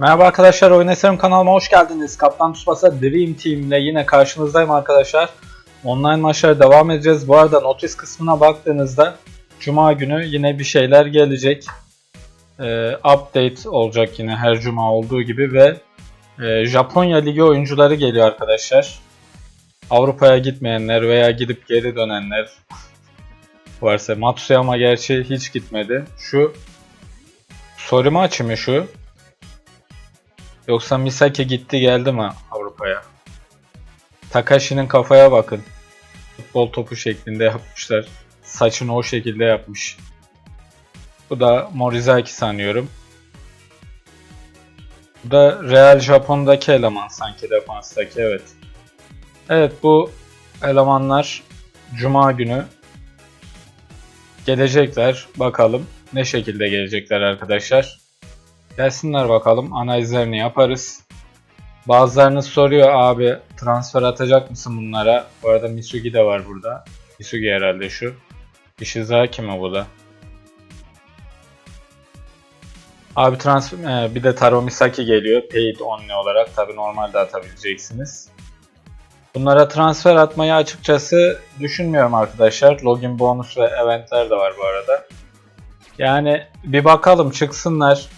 Merhaba arkadaşlar, Oyun Eserim kanalıma hoş geldiniz. Kaptan Tsubasa Dream Team ile yine karşınızdayım arkadaşlar. Online maçlara devam edeceğiz. Bu arada notis kısmına baktığınızda Cuma günü yine bir şeyler gelecek. Ee, update olacak yine her Cuma olduğu gibi ve e, Japonya Ligi oyuncuları geliyor arkadaşlar. Avrupa'ya gitmeyenler veya gidip geri dönenler varsa Matsuyama gerçi hiç gitmedi. Şu Sorimachi mi şu? Yoksa Misaki gitti geldi mi Avrupa'ya? Takashi'nin kafaya bakın. Futbol topu şeklinde yapmışlar. Saçını o şekilde yapmış. Bu da Morizaki sanıyorum. Bu da Real Japon'daki eleman sanki defanstaki evet. Evet bu elemanlar Cuma günü gelecekler. Bakalım ne şekilde gelecekler arkadaşlar. Gelsinler bakalım analizlerini yaparız. Bazılarınız soruyor abi transfer atacak mısın bunlara? Bu arada Misugi de var burada. Misugi herhalde şu. Ishizaki mi bu da? Abi transfer e, bir de Taro Misaki geliyor. Paid only olarak tabi normalde atabileceksiniz. Bunlara transfer atmayı açıkçası düşünmüyorum arkadaşlar. Login bonus ve eventler de var bu arada. Yani bir bakalım çıksınlar.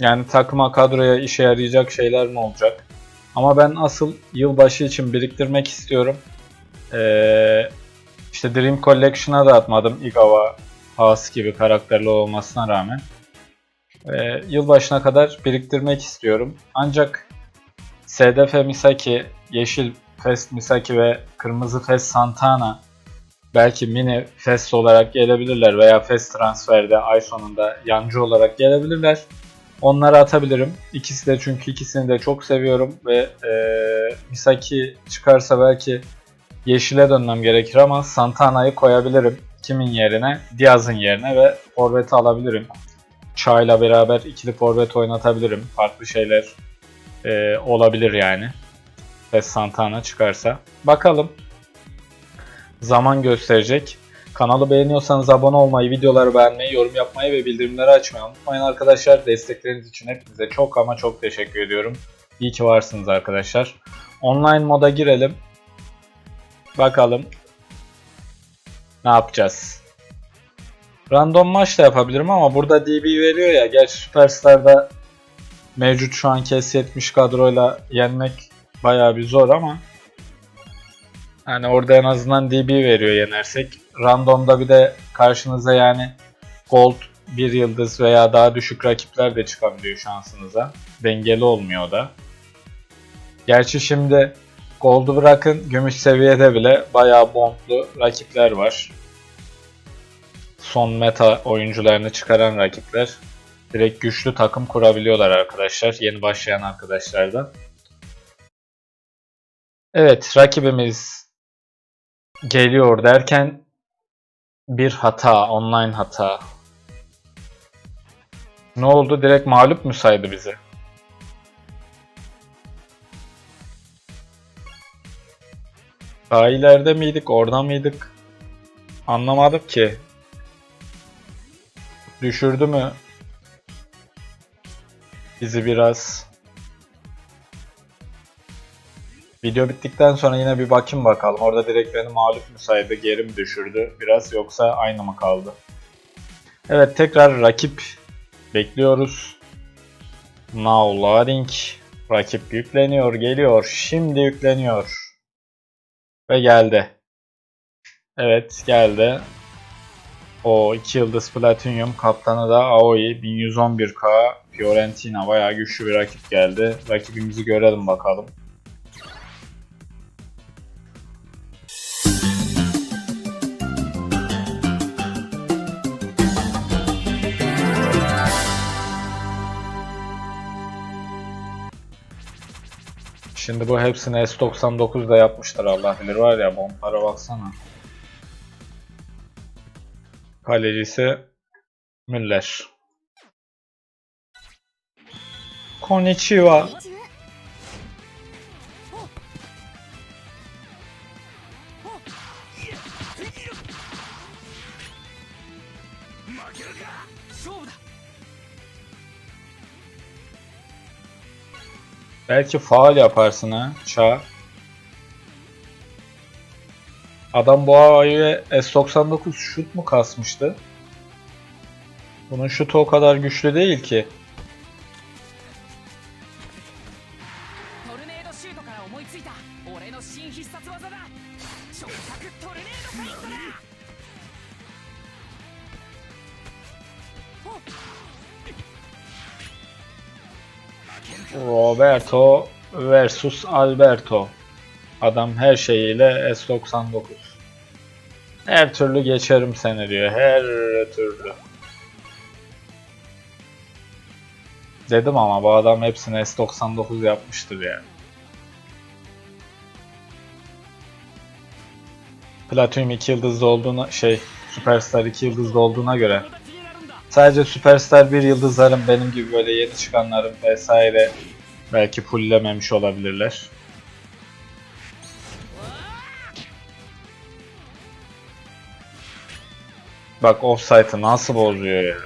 Yani takıma kadroya işe yarayacak şeyler mi olacak? Ama ben asıl yılbaşı için biriktirmek istiyorum. Ee, işte Dream Collection'a da atmadım. Igawa, Haas gibi karakterli olmasına rağmen. Ee, yılbaşına kadar biriktirmek istiyorum. Ancak SDF Misaki, Yeşil Fest Misaki ve Kırmızı Fest Santana belki mini Fest olarak gelebilirler veya Fest transferde ay sonunda yancı olarak gelebilirler. Onları atabilirim. İkisi de çünkü ikisini de çok seviyorum ve e, Misaki çıkarsa belki yeşile dönmem gerekir ama Santana'yı koyabilirim. Kimin yerine? Diaz'ın yerine ve forveti alabilirim. Çay'la beraber ikili forvet oynatabilirim. Farklı şeyler e, olabilir yani. Ve Santana çıkarsa. Bakalım. Zaman gösterecek. Kanalı beğeniyorsanız abone olmayı, videoları beğenmeyi, yorum yapmayı ve bildirimleri açmayı unutmayın arkadaşlar. Destekleriniz için hepinize çok ama çok teşekkür ediyorum. İyi ki varsınız arkadaşlar. Online moda girelim. Bakalım ne yapacağız. Random maç da yapabilirim ama burada DB veriyor ya. Gerçi Superstar'da mevcut şu an S70 kadroyla yenmek bayağı bir zor ama yani orada en azından DB veriyor yenersek. Randomda bir de karşınıza yani Gold bir yıldız veya daha düşük rakipler de çıkabiliyor şansınıza. Dengeli olmuyor da. Gerçi şimdi Gold'u bırakın gümüş seviyede bile bayağı bomblu rakipler var. Son meta oyuncularını çıkaran rakipler. Direkt güçlü takım kurabiliyorlar arkadaşlar. Yeni başlayan arkadaşlardan. Evet rakibimiz geliyor derken bir hata, online hata. Ne oldu? Direkt mağlup mu saydı bizi? Daha miydik, orada mıydık? Anlamadık ki. Düşürdü mü? Bizi biraz. Video bittikten sonra yine bir bakayım bakalım. Orada direkt beni mağlup mu saydı, geri mi düşürdü biraz yoksa aynı mı kaldı? Evet tekrar rakip bekliyoruz. Now loading. Rakip yükleniyor, geliyor. Şimdi yükleniyor. Ve geldi. Evet geldi. O 2 yıldız Platinum kaptanı da Aoi 1111k Fiorentina bayağı güçlü bir rakip geldi. Rakibimizi görelim bakalım. Şimdi bu hepsini S99'da yapmışlar Allah bilir var ya bomblara baksana. Kalecisi Müller. Konnichiwa. Belki faal yaparsın ha Çağ. Adam bu ayı S99 şut mu kasmıştı? Bunun şutu o kadar güçlü değil ki. Esso versus Alberto. Adam her şeyiyle S99. Her türlü geçerim seni diyor. Her türlü. Dedim ama bu adam hepsini S99 yapmıştır yani. Platinum 2 yıldızlı olduğuna şey Superstar 2 yıldızlı olduğuna göre sadece Superstar 1 yıldızlarım benim gibi böyle yeni çıkanlarım vesaire Belki pullememiş olabilirler. Bak offside'ı nasıl bozuyor ya.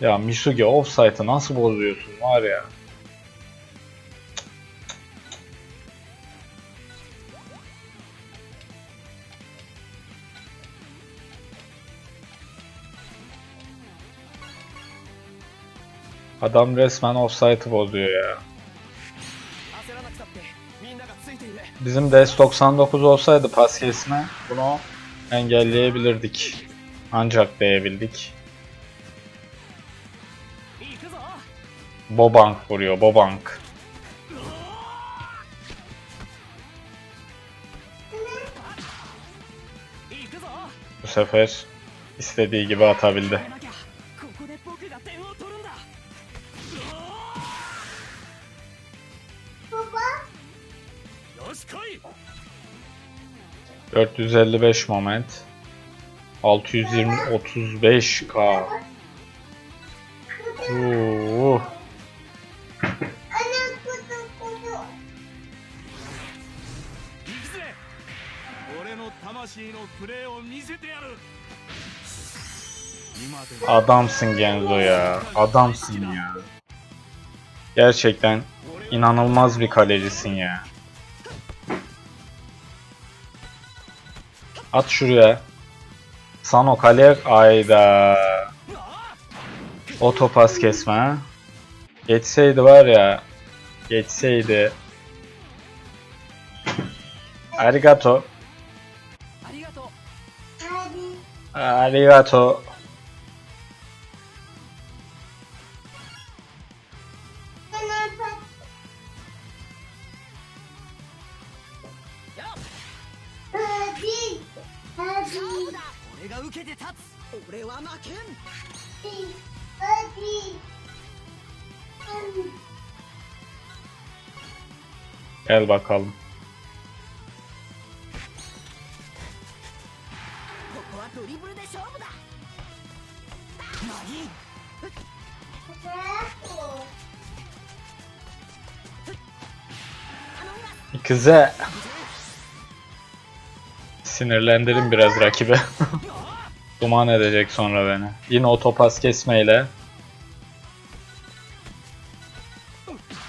Ya Misuge offside'ı nasıl bozuyorsun var ya. Adam resmen offside'ı bozuyor ya. Bizim DS99 olsaydı pas kesme bunu engelleyebilirdik. Ancak değebildik. Bobank vuruyor, Bobank. Bu sefer istediği gibi atabildi. 455 moment. 620 35k. Oo. Adamsın Genzo ya. Adamsın ya. Gerçekten inanılmaz bir kalecisin ya. At şuraya. Sano kale ayda. Otopas kesme. Geçseydi var ya. Geçseydi. Arigato. Arigato. Arigato. Gel bakalım. Kıza sinirlendirin biraz rakibe. Duman edecek sonra beni. Yine o otopas kesmeyle.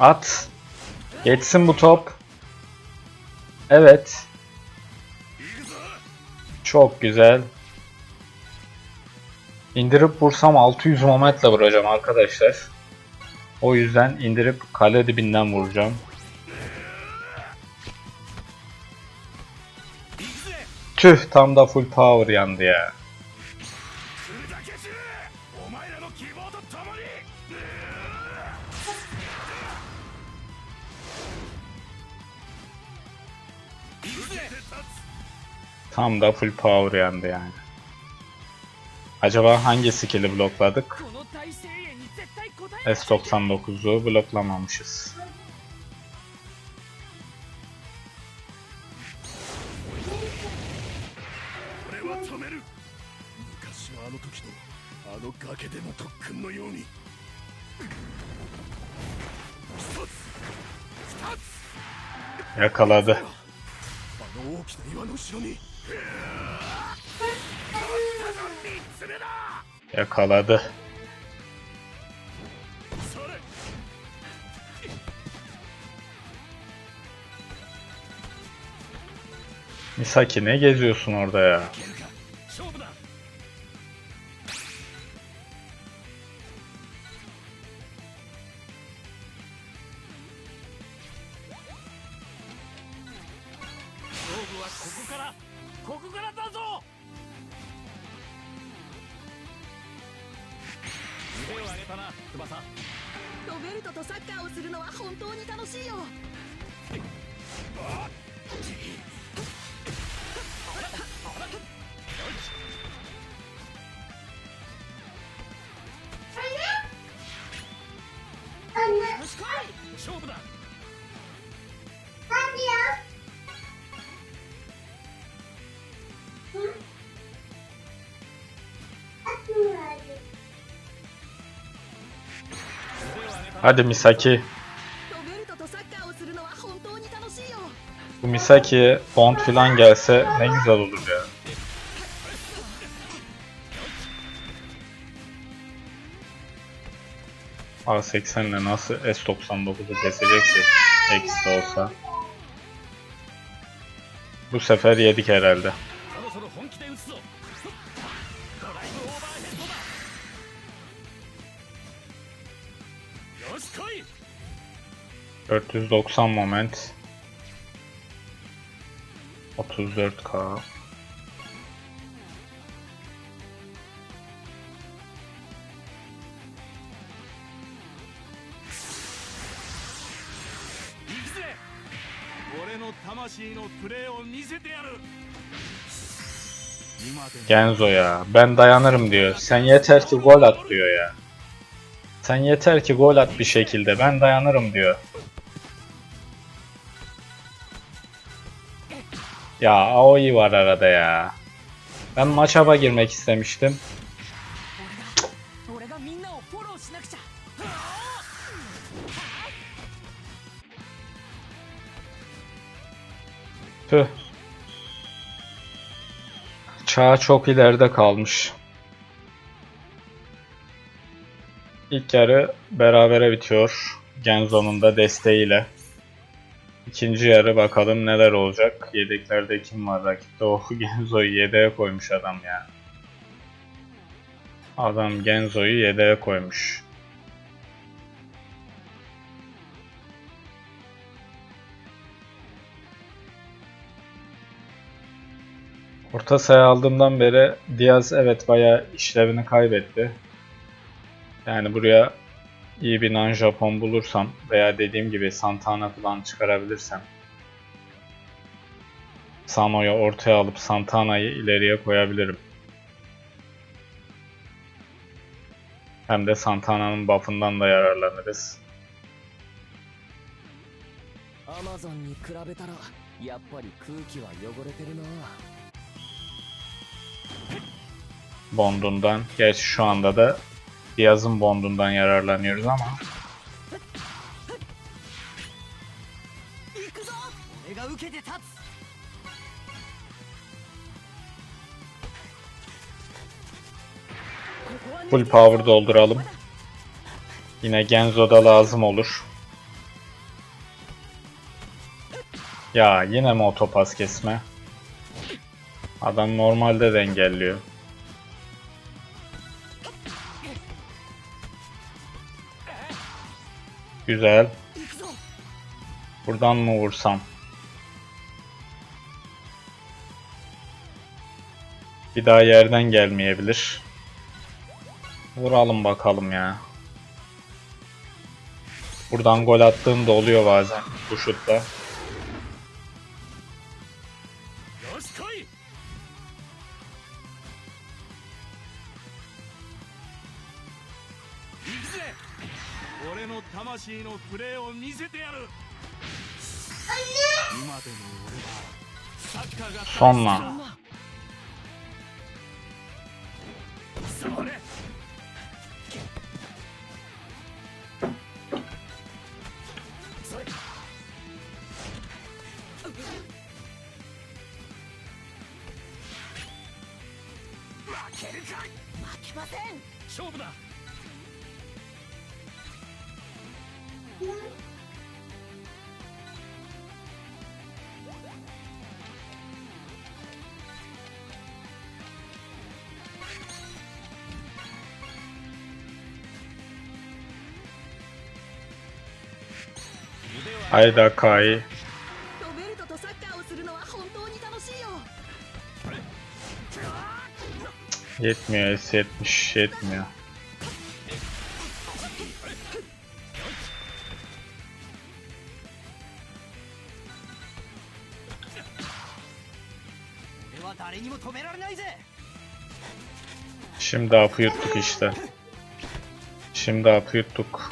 At. Geçsin bu top. Evet. Çok güzel. İndirip vursam 600 momentle vuracağım arkadaşlar. O yüzden indirip kale dibinden vuracağım. Tüh tam da full power yandı ya. Tam da full power yendi yani. Acaba hangi skill'i blokladık? S99'u bloklamamışız. Yakaladı. Yakaladı. Misaki ne geziyorsun orada ya? のは本当に楽しいよ。勝負だ Hadi Misaki. Misaki, Bond filan gelse ne güzel olur ya. A80 ile nasıl S99'u keseceksek eksi de olsa. Bu sefer yedik herhalde. ...490 moment. 34K Genzo ya ben dayanırım diyor. Sen yeter ki gol at diyor ya. Sen yeter ki gol at bir şekilde ben dayanırım diyor. Ya Aoi var arada ya. Ben maçaba girmek istemiştim. Tüh. Çağ çok ileride kalmış. İlk yarı berabere bitiyor. Genzo'nun da desteğiyle. İkinci yarı bakalım neler olacak. Yedeklerde kim var rakipte? Oh Genzo'yu yedeğe koymuş adam ya. Adam Genzo'yu yedeğe koymuş. Orta saha aldığımdan beri Diaz evet bayağı işlevini kaybetti. Yani buraya iyi bir non Japon bulursam veya dediğim gibi Santana falan çıkarabilirsem Sano'yu ortaya alıp Santana'yı ileriye koyabilirim. Hem de Santana'nın buff'ından da yararlanırız. Bond'undan. Gerçi şu anda da Diaz'ın bondundan yararlanıyoruz ama. Full power dolduralım. Yine Genzo'da lazım olur. Ya yine mi otopas kesme? Adam normalde de engelliyor. Güzel. Buradan mı vursam? Bir daha yerden gelmeyebilir. Vuralım bakalım ya. Buradan gol attığım da oluyor bazen bu şutla. 魂のプレーを見せてやる。今でも俺はサッカーが大好きだ Sonra. それ。それ負けるか負けません。勝負だHayda Kai. ロベルトとサッカーをするのは本当に楽しいよ Yetmiyor S70 yetmiyor. 俺は誰にも止められないぜ Şimdi apı yuttuk işte. Şimdi apı yuttuk.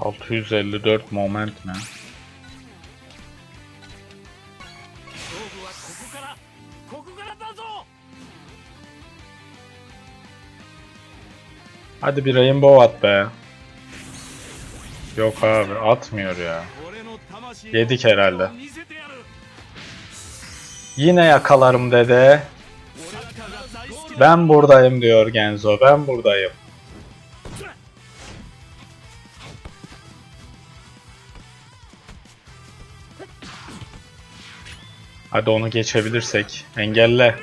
654 moment mi? Hadi bir rainbow at be. Yok abi atmıyor ya. Yedik herhalde. Yine yakalarım dede. Ben buradayım diyor Genzo. Ben buradayım. Hadi onu geçebilirsek. Engelle.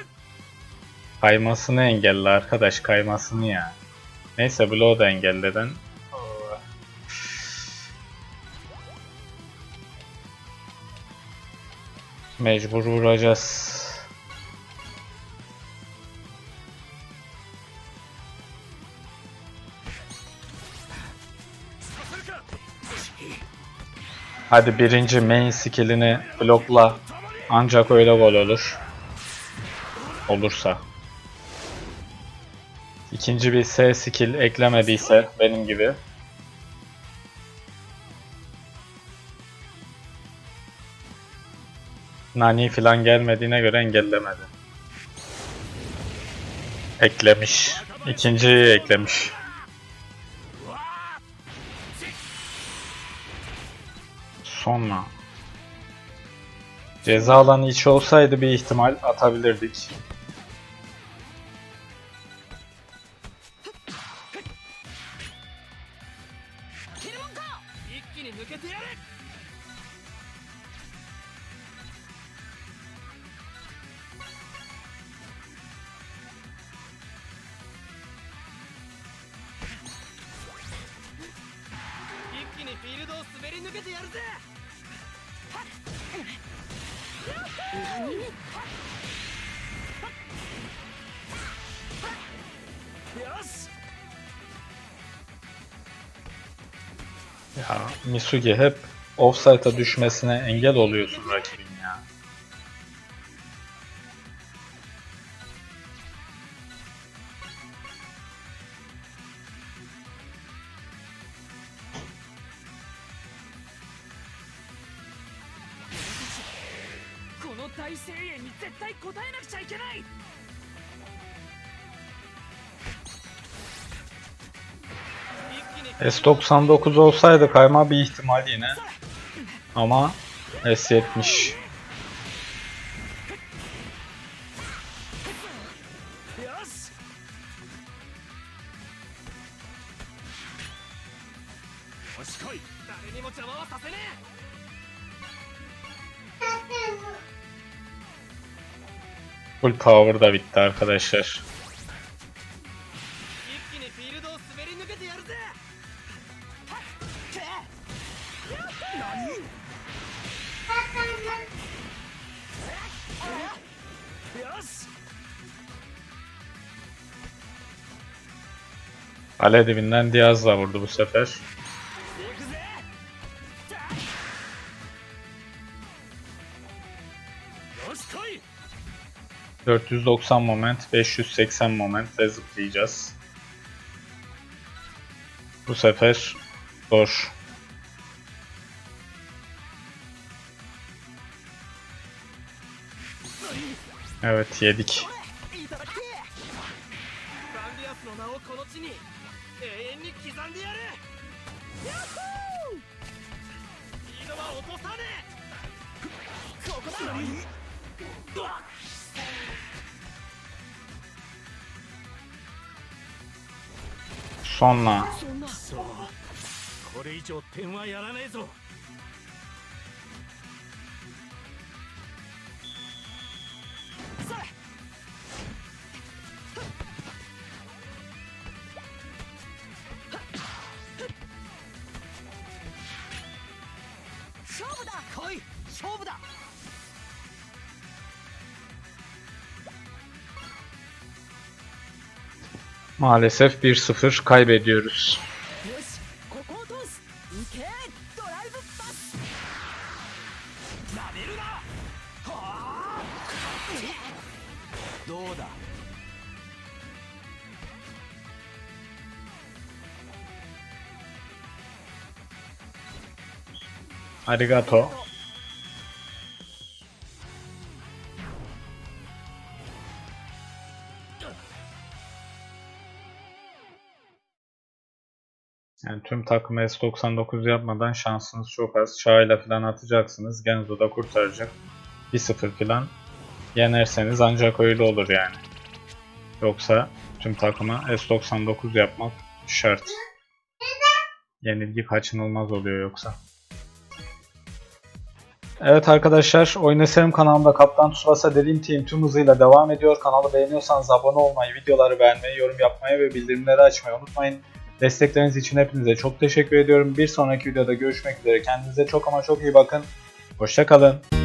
Kaymasını engelle arkadaş. Kaymasını ya. Neyse bloğu da engelleden. Mecbur vuracağız. Hadi birinci main skillini blokla. Ancak öyle gol olur. Olursa. İkinci bir S skill eklemediyse benim gibi. Nani falan gelmediğine göre engellemedi. Eklemiş. İkinciyi eklemiş. Sonra. Ceza alanı içi olsaydı bir ihtimal atabilirdik.「ya Misugi hep offside'a düşmesine engel oluyorsun rakibin. S99 olsaydı kayma bir ihtimal yine. Ama S70. Full cover da bitti arkadaşlar. yapacağız? Kale dibinden Diaz'la vurdu bu sefer. ...490 moment, 580 moment ve zıplayacağız. Bu sefer zor. こだ Sonra. そんなえそうこれ以上点はやらねえぞ。Maalesef 1-0 kaybediyoruz. よ tüm takımı S99 yapmadan şansınız çok az. Şahıyla falan atacaksınız. Genzo da kurtaracak. 1-0 falan. Yenerseniz ancak öyle olur yani. Yoksa tüm takıma S99 yapmak şart. Yenilgi kaçınılmaz oluyor yoksa. Evet arkadaşlar, Oyun Eserim kanalımda Kaptan Tsubasa dediğim team tüm hızıyla devam ediyor. Kanalı beğeniyorsanız abone olmayı, videoları beğenmeyi, yorum yapmayı ve bildirimleri açmayı unutmayın. Destekleriniz için hepinize çok teşekkür ediyorum. Bir sonraki videoda görüşmek üzere. Kendinize çok ama çok iyi bakın. Hoşçakalın.